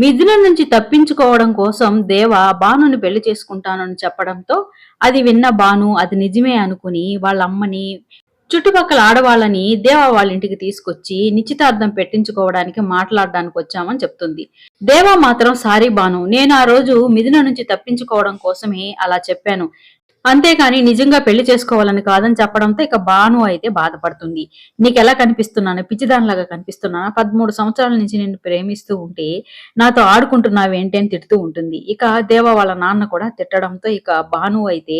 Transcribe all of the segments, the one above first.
మిథున నుంచి తప్పించుకోవడం కోసం దేవ బానుని పెళ్ళి చేసుకుంటానని చెప్పడంతో అది విన్న బాను అది నిజమే అనుకుని వాళ్ళ అమ్మని చుట్టుపక్కల ఆడవాళ్ళని దేవ వాళ్ళ ఇంటికి తీసుకొచ్చి నిశ్చితార్థం పెట్టించుకోవడానికి మాట్లాడడానికి వచ్చామని చెప్తుంది. దేవా మాత్రం సారీ బాను నేను ఆ రోజు మిథున నుంచి తప్పించుకోవడం కోసమే అలా చెప్పాను. అంతేకాని నిజంగా పెళ్ళి చేసుకోవాలని కాదని చెప్పడంతో ఇక బాను అయితే బాధపడుతుంది. నీకెలా కనిపిస్తున్నాను? పిచ్చిదానిలాగా కనిపిస్తున్నానా? పదమూడు సంవత్సరాల నుంచి నిన్ను ప్రేమిస్తూ ఉంటే నాతో ఆడుకుంటున్నావు ఏంటి అని తిడుతూ ఉంటుంది. ఇక దేవ వాళ్ళ నాన్న కూడా తిట్టడంతో ఇక బాను అయితే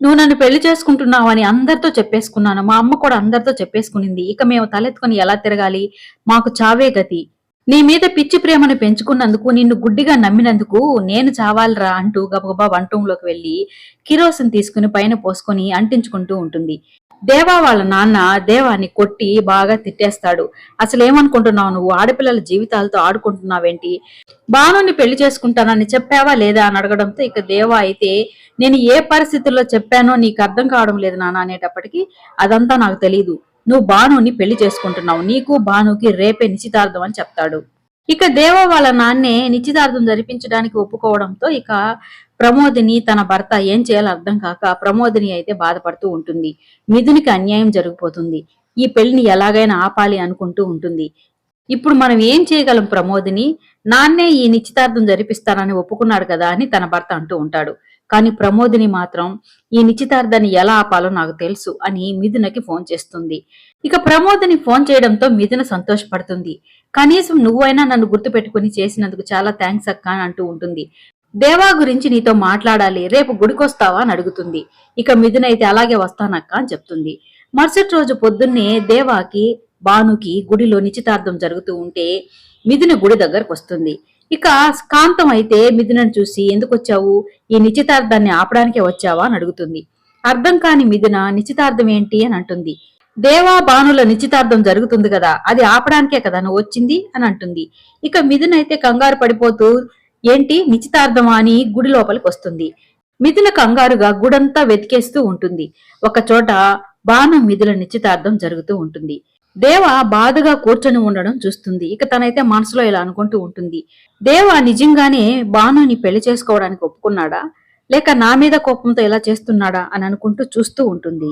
నువ్వు నన్ను పెళ్ళి చేసుకుంటున్నావని అందరితో చెప్పేసుకున్నాను. మా అమ్మ కూడా అందరితో చెప్పేసుకునింది. ఇక మేము తలెత్తుకుని ఎలా తిరగాలి? మాకు చావే గతి. నీ మీద పిచ్చి ప్రేమను పెంచుకున్నందుకు నిన్ను గుడ్డిగా నమ్మినందుకు నేను చావాలరా అంటూ గబగబా వంటంలోకి వెళ్ళి కిరోసిన్ తీసుకుని పైన పోసుకొని అంటించుకుంటూ ఉంటుంది. దేవా వాళ్ళ నాన్న దేవాన్ని కొట్టి బాగా తిట్టేస్తాడు. అసలు ఏమనుకుంటున్నావు నువ్వు? ఆడపిల్లల జీవితాలతో ఆడుకుంటున్నావేంటి? బాణుని పెళ్ళి చేసుకుంటానని చెప్పావా లేదా అని అడగడంతో ఇక దేవా అయితే నేను ఏ పరిస్థితుల్లో చెప్పానో నీకు అర్థం కావడం లేదు నాన్న అనేటప్పటికీ అదంతా నాకు తెలియదు నువ్వు భానుని పెళ్ళి చేసుకుంటున్నావు. నీకు భానుకి రేపే నిశ్చితార్థం అని చెప్తాడు. ఇక దేవ వాళ్ళ నాన్నే నిశ్చితార్థం జరిపించడానికి ఒప్పుకోవడంతో ఇక ప్రమోదిని తన భర్త ఏం చేయాలో అర్థం కాక ప్రమోదిని అయితే బాధపడుతూ ఉంటుంది. మిథునికి అన్యాయం జరిగిపోతుంది. ఈ పెళ్ళిని ఎలాగైనా ఆపాలి అనుకుంటూ ఉంటుంది. ఇప్పుడు మనం ఏం చేయగలం ప్రమోదిని? నాన్నే ఈ నిశ్చితార్థం జరిపిస్తానని ఒప్పుకున్నాడు కదా అని తన భర్త అంటూ ఉంటాడు. కానీ ప్రమోదిని మాత్రం ఈ నిశ్చితార్థాన్ని ఎలా ఆపాలో నాకు తెలుసు అని మిథునకి ఫోన్ చేస్తుంది. ఇక ప్రమోదిని ఫోన్ చేయడంతో మిథున సంతోషపడుతుంది. కనీసం నువ్వైనా నన్ను గుర్తుపెట్టుకుని చేసినందుకు చాలా థ్యాంక్స్ అక్క అని అంటూ ఉంటుంది. దేవా గురించి నీతో మాట్లాడాలి రేపు గుడికొస్తావా అని అడుగుతుంది. ఇక మిథున అయితే అలాగే వస్తానక్క అని చెప్తుంది. మరుసటి రోజు పొద్దున్నే దేవాకి భానుకి గుడిలో నిశ్చితార్థం జరుగుతూ ఉంటే మిథున గుడి దగ్గరకు వస్తుంది. ఇక కాంతం అయితే మిథునను చూసి ఎందుకు వచ్చావు ఈ నిశ్చితార్థాన్ని ఆపడానికే వచ్చావా? అని అడుగుతుంది. అర్థం కాని మిథున నిశ్చితార్థం ఏంటి? అని అంటుంది. దేవా బానుల నిశ్చితార్థం జరుగుతుంది కదా అది ఆపడానికే కదా నువ్వు వచ్చింది? అని అంటుంది. ఇక మిథున అయితే కంగారు పడిపోతూ ఏంటి? నిశ్చితార్థమా? అని గుడి లోపలికి వస్తుంది. మిథున కంగారుగా గుడంతా వెతికేస్తూ ఉంటుంది. ఒక చోట బాణం మిథుల నిశ్చితార్థం జరుగుతూ ఉంటుంది. దేవ బాధగా కూర్చొని ఉండడం చూస్తుంది. ఇక తనైతే మనసులో ఇలా అనుకుంటూ ఉంటుంది. దేవ నిజంగానే బానుని పెళ్ళి చేసుకోవడానికి ఒప్పుకున్నాడా? లేక నా మీద కోపంతో ఇలా చేస్తున్నాడా? అని అనుకుంటూ చూస్తూ ఉంటుంది.